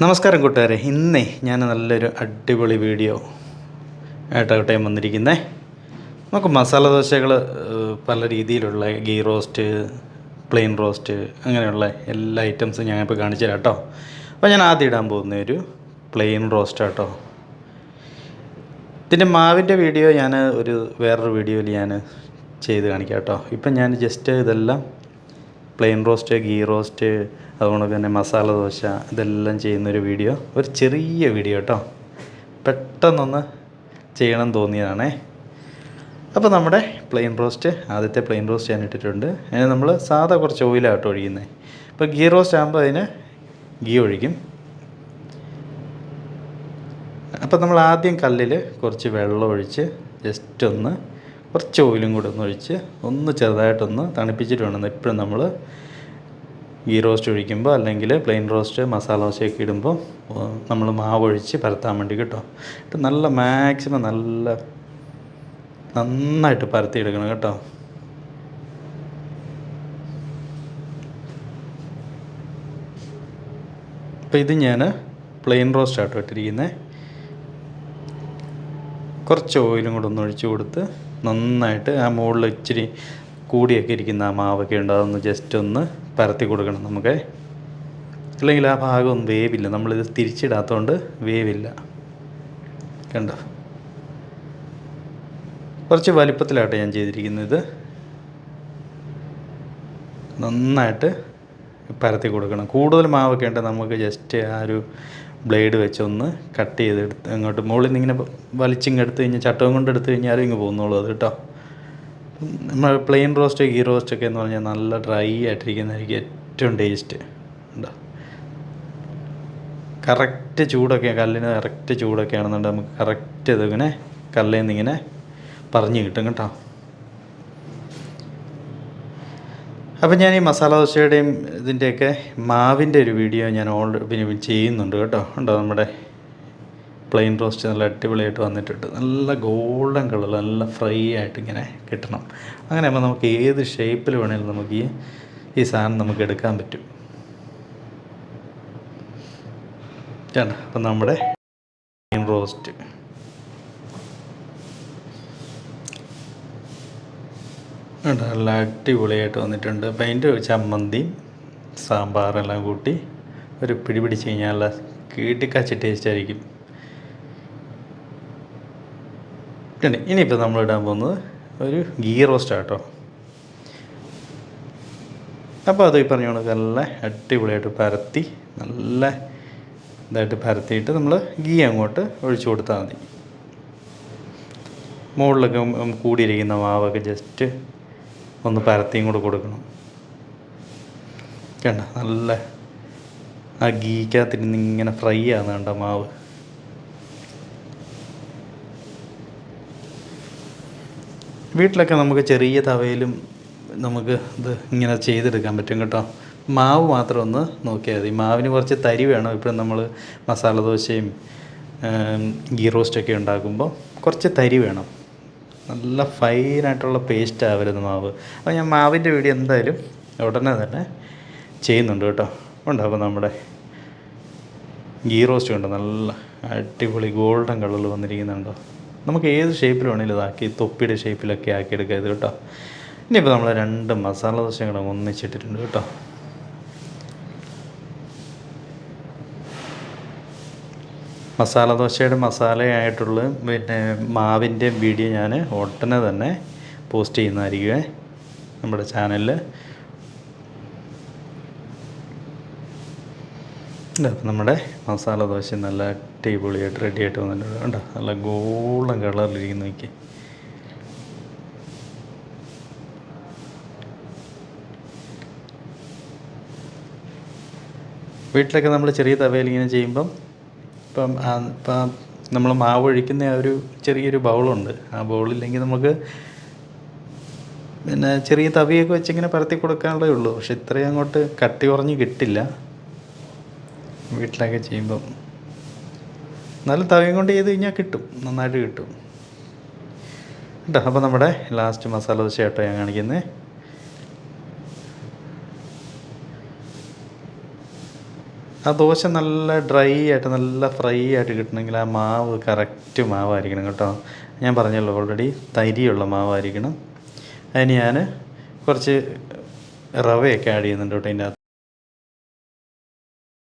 നമസ്കാരം കൂട്ടുകാരെ. ഇന്ന് ഞാൻ നല്ലൊരു അടിപൊളി വീഡിയോ ആയിട്ടാകട്ടെ വന്നിരിക്കുന്നേ. നമുക്ക് മസാല ദോശകൾ പല രീതിയിലുള്ള ഗീ റോസ്റ്റ് പ്ലെയിൻ റോസ്റ്റ് അങ്ങനെയുള്ള എല്ലാ ഐറ്റംസും ഞാൻ ഇപ്പോൾ കാണിച്ചു തരാം കേട്ടോ അപ്പോൾ ഞാൻ ആദ്യം ഇടാൻ പോകുന്ന ഒരു പ്ലെയിൻ റോസ്റ്റ് കേട്ടോ ഇതിന്റെ മാവിന്റെ വീഡിയോ ഞാൻ ഒരു വേറൊരു വീഡിയോയിൽ ഞാൻ ചെയ്ത് കാണിക്കാം കേട്ടോ ഇപ്പം ഞാൻ ജസ്റ്റ് ഇതെല്ലാം പ്ലെയിൻ റോസ്റ്റ് ഗീ റോസ്റ്റ് അതുകൊണ്ട് തന്നെ മസാല ദോശ ഇതെല്ലാം ചെയ്യുന്നൊരു വീഡിയോ ഒരു ചെറിയ വീഡിയോ കേട്ടോ പെട്ടെന്നൊന്ന് ചെയ്യണം തോന്നിയതാണേ. അപ്പോൾ നമ്മുടെ പ്ലെയിൻ റോസ്റ്റ് ആദ്യത്തെ പ്ലെയിൻ റോസ്റ്റ് ഞാൻ ഇട്ടിട്ടുണ്ട്. അതിന് നമ്മൾ സാധാ കുറച്ച് ഓയിലാട്ടോ ഒഴിക്കുന്നത് ഇപ്പോൾ ഗീ റോസ്റ്റ് ആകുമ്പോൾ അതിന് ഗീ ഒഴിക്കും. അപ്പോൾ നമ്മൾ ആദ്യം കല്ലിൽ കുറച്ച് വെള്ളം ഒഴിച്ച് ജസ്റ്റ് ഒന്ന് കുറച്ച് ഓയിലും കൂടെ ഒന്ന് ഒഴിച്ച് ഒന്ന് ചെറുതായിട്ടൊന്ന് തണുപ്പിച്ചിട്ട് വേണം. എപ്പോഴും നമ്മൾ ഗീ റോസ്റ്റ് ഒഴിക്കുമ്പോൾ അല്ലെങ്കിൽ പ്ലെയിൻ റോസ്റ്റ് മസാല ദോശയൊക്കെ ഇടുമ്പോൾ നമ്മൾ മാവ് ഒഴിച്ച് പരത്താൻ വേണ്ടി കേട്ടോ. എന്നിട്ട് നല്ല മാക്സിമം നല്ല നന്നായിട്ട് പരത്തി എടുക്കണം കേട്ടോ. അപ്പോൾ ഇത് ഞാൻ പ്ലെയിൻ റോസ്റ്റ് ആട്ടോ ഇട്ടിരിക്കുന്നത്. കുറച്ച് ഓയിലും കൂടെ ഒന്ന് ഒഴിച്ച് കൊടുത്ത് നന്നായിട്ട് ആ മുകളിൽ ഇച്ചിരി കൂടിയൊക്കെ ഇരിക്കുന്ന ആ മാവൊക്കെ ഉണ്ട്. അതൊന്ന് ജസ്റ്റ് ഒന്ന് പരത്തി കൊടുക്കണം നമുക്ക്. അല്ലെങ്കിൽ ആ ഭാഗം വേവില്ല. നമ്മളിത് തിരിച്ചിടാത്തതുകൊണ്ട് വേവില്ല. കണ്ടോ? കുറച്ച് വലിപ്പത്തിലാട്ടെ ഞാൻ ചെയ്തിരിക്കുന്നത്. നന്നായിട്ട് പരത്തി കൊടുക്കണം. കൂടുതൽ മാവൊക്കെ ഉണ്ടെങ്കിൽ നമുക്ക് ജസ്റ്റ് ആ ഒരു ബ്ലേഡ് വെച്ച് ഒന്ന് കട്ട് ചെയ്തെടുത്ത് അങ്ങോട്ട് മുകളിൽ നിന്ന് ഇങ്ങനെ വലിച്ചിങ്ങ് എടുത്ത് കഴിഞ്ഞാൽ ചട്ടവും കൊണ്ട് എടുത്ത് കഴിഞ്ഞാലും ഇങ്ങ് പോകുന്നുള്ളൂ അത് കേട്ടോ. നമ്മൾ പ്ലെയിൻ റോസ്റ്റ് ഗീ റോസ്റ്റ് ഒക്കെ എന്ന് പറഞ്ഞാൽ നല്ല ഡ്രൈ ആയിട്ടിരിക്കുന്നതായിരിക്കും ഏറ്റവും ടേസ്റ്റ്. ഉണ്ടോ? കറക്റ്റ് ചൂടൊക്കെ കല്ലിന് കറക്റ്റ് ചൂടൊക്കെ ആണെന്നുണ്ടെങ്കിൽ നമുക്ക് കറക്റ്റ് ഇതിങ്ങനെ കല്ലിൽ നിന്ന് ഇങ്ങനെ പറഞ്ഞു കിട്ടും കേട്ടോ. അപ്പം ഞാൻ ഈ മസാല ദോശയുടെയും ഇതിന്റെയൊക്കെ മാവിന്റെ ഒരു വീഡിയോ ഞാൻ ഓൾ പിന്നെ ചെയ്യുന്നുണ്ട് കേട്ടോ. ഉണ്ടോ നമ്മുടെ പ്ലെയിൻ റോസ്റ്റ് നല്ല അടിപൊളിയായിട്ട് വന്നിട്ടുണ്ട്. നല്ല ഗോൾഡൻ കളർ നല്ല ഫ്രൈ ആയിട്ട് ഇങ്ങനെ കിട്ടണം. അങ്ങനെ ആകുമ്പോൾ നമുക്ക് ഏത് ഷേപ്പിൽ വേണമെങ്കിലും നമുക്ക് ഈ ഈ സാധനം നമുക്ക് എടുക്കാൻ പറ്റും. ചേട്ടാ അപ്പം നമ്മുടെ പ്ലെയിൻ റോസ്റ്റ് നല്ല അടിപൊളിയായിട്ട് വന്നിട്ടുണ്ട്. അപ്പം അതിന്റെ ചമ്മന്തിയും സാമ്പാറെല്ലാം കൂട്ടി ഒരു പിടി പിടിച്ച് കഴിഞ്ഞാൽ കീട്ടിക്കാച്ച ടേസ്റ്റ് ആയിരിക്കും. ഇനിയിപ്പോൾ നമ്മൾ ഇടാൻ പോകുന്നത് ഒരു ഗീ റോസ്റ്റ് ആട്ടോ. അപ്പോൾ അത് ഈ പറഞ്ഞ കണക്ക് നല്ല അടിപൊളിയായിട്ട് പരത്തി നല്ല ഇതായിട്ട് പരത്തിയിട്ട് നമ്മൾ ഗീ അങ്ങോട്ട് ഒഴിച്ചു കൊടുത്താൽ മതി. മുകളിലൊക്കെ കൂടിയിരിക്കുന്ന മാവൊക്കെ ജസ്റ്റ് ഒന്ന് പരത്തിയും കൂടെ കൊടുക്കണം. കണ്ട? നല്ല ആ ഗീക്കകത്തിരുന്ന് ഇങ്ങനെ ഫ്രൈ ആകുന്ന കണ്ട മാവ്? വീട്ടിലൊക്കെ നമുക്ക് ചെറിയ തവയിലും നമുക്ക് ഇത് ഇങ്ങനെ ചെയ്തെടുക്കാൻ പറ്റും കേട്ടോ. മാവ് മാത്രം ഒന്ന് നോക്കിയാൽ മതി. മാവിന് കുറച്ച് തരി വേണം. ഇപ്പം നമ്മൾ മസാല ദോശയും ഗീ റോസ്റ്റൊക്കെ ഉണ്ടാക്കുമ്പോൾ കുറച്ച് തരി വേണം. നല്ല ഫൈനായിട്ടുള്ള പേസ്റ്റ് ആവരുത് മാവ്. അപ്പോൾ ഞാൻ മാവിന്റെ വീഡിയോ എന്തായാലും ഉടനെ തന്നെ ചെയ്യുന്നുണ്ട് കേട്ടോ. ഉണ്ട് അപ്പോൾ നമ്മുടെ ഗീ റോസ്റ്റ് ഉണ്ട്. നല്ല അടിപൊളി ഗോൾഡൻ കളറിൽ വന്നിരിക്കുന്നുണ്ടോ. നമുക്ക് ഏത് ഷേപ്പിൽ വേണമെങ്കിലും ഇതാക്കി തൊപ്പിയുടെ ഷേപ്പിലൊക്കെ ആക്കി എടുക്കുക ഇത് കേട്ടോ. ഇനിയിപ്പോൾ നമ്മൾ രണ്ട് മസാല ദോശകളും ഒന്നിച്ചിട്ടിട്ടുണ്ട് കേട്ടോ. മസാല ദോശയുടെ മസാലയായിട്ടുള്ള പിന്നെ മാവിന്റെ വീഡിയോ ഞാൻ ഉടനെ തന്നെ പോസ്റ്റ് ചെയ്യുന്നതായിരിക്കുമേ നമ്മുടെ ചാനലിൽ അപ്പം നമ്മുടെ മസാല ദോശ നല്ല അടിപൊളിയായിട്ട് റെഡി ആയിട്ട് വന്നിട്ടുണ്ട്. കണ്ടോ? നല്ല ഗോൾഡൻ കളറിലിരിക്കുന്ന നോക്കി വീട്ടിലൊക്കെ നമ്മൾ ചെറിയ തവയിൽ ഇങ്ങനെ ചെയ്യുമ്പം ഇപ്പം ഇപ്പം നമ്മൾ മാവ് ഒഴിക്കുന്ന ആ ഒരു ചെറിയൊരു ബൗളുണ്ട്. ആ ബൗളില്ലെങ്കിൽ നമുക്ക് പിന്നെ ചെറിയ തവിയൊക്കെ വെച്ചിങ്ങനെ പരത്തി കൊടുക്കാനുള്ളതേ ഉള്ളൂ. പക്ഷെ ഇത്രയും അങ്ങോട്ട് കട്ടി കുറഞ്ഞ് കിട്ടില്ല. വീട്ടിലൊക്കെ ചെയ്യുമ്പം. നല്ല തവിയും കൊണ്ട് ചെയ്ത് കഴിഞ്ഞാൽ കിട്ടും. നന്നായിട്ട് കിട്ടും. കേട്ടോ അപ്പോൾ നമ്മുടെ ലാസ്റ്റ് മസാല ദോശ കേട്ടോ ഞാൻ കാണിക്കുന്നത് ആ ദോശ നല്ല ഡ്രൈ ആയിട്ട് നല്ല ഫ്രൈ ആയിട്ട് കിട്ടണമെങ്കിൽ ആ മാവ് കറക്റ്റ് മാവായിരിക്കണം കേട്ടോ. ഞാൻ പറഞ്ഞല്ലോ ഓൾറെഡി തരിയുള്ള മാവായിരിക്കണം. അതിന് ഞാൻ കുറച്ച് റവയൊക്കെ ആഡ് ചെയ്യുന്നുണ്ട് കേട്ടോ അതിന്റെ അകത്ത്.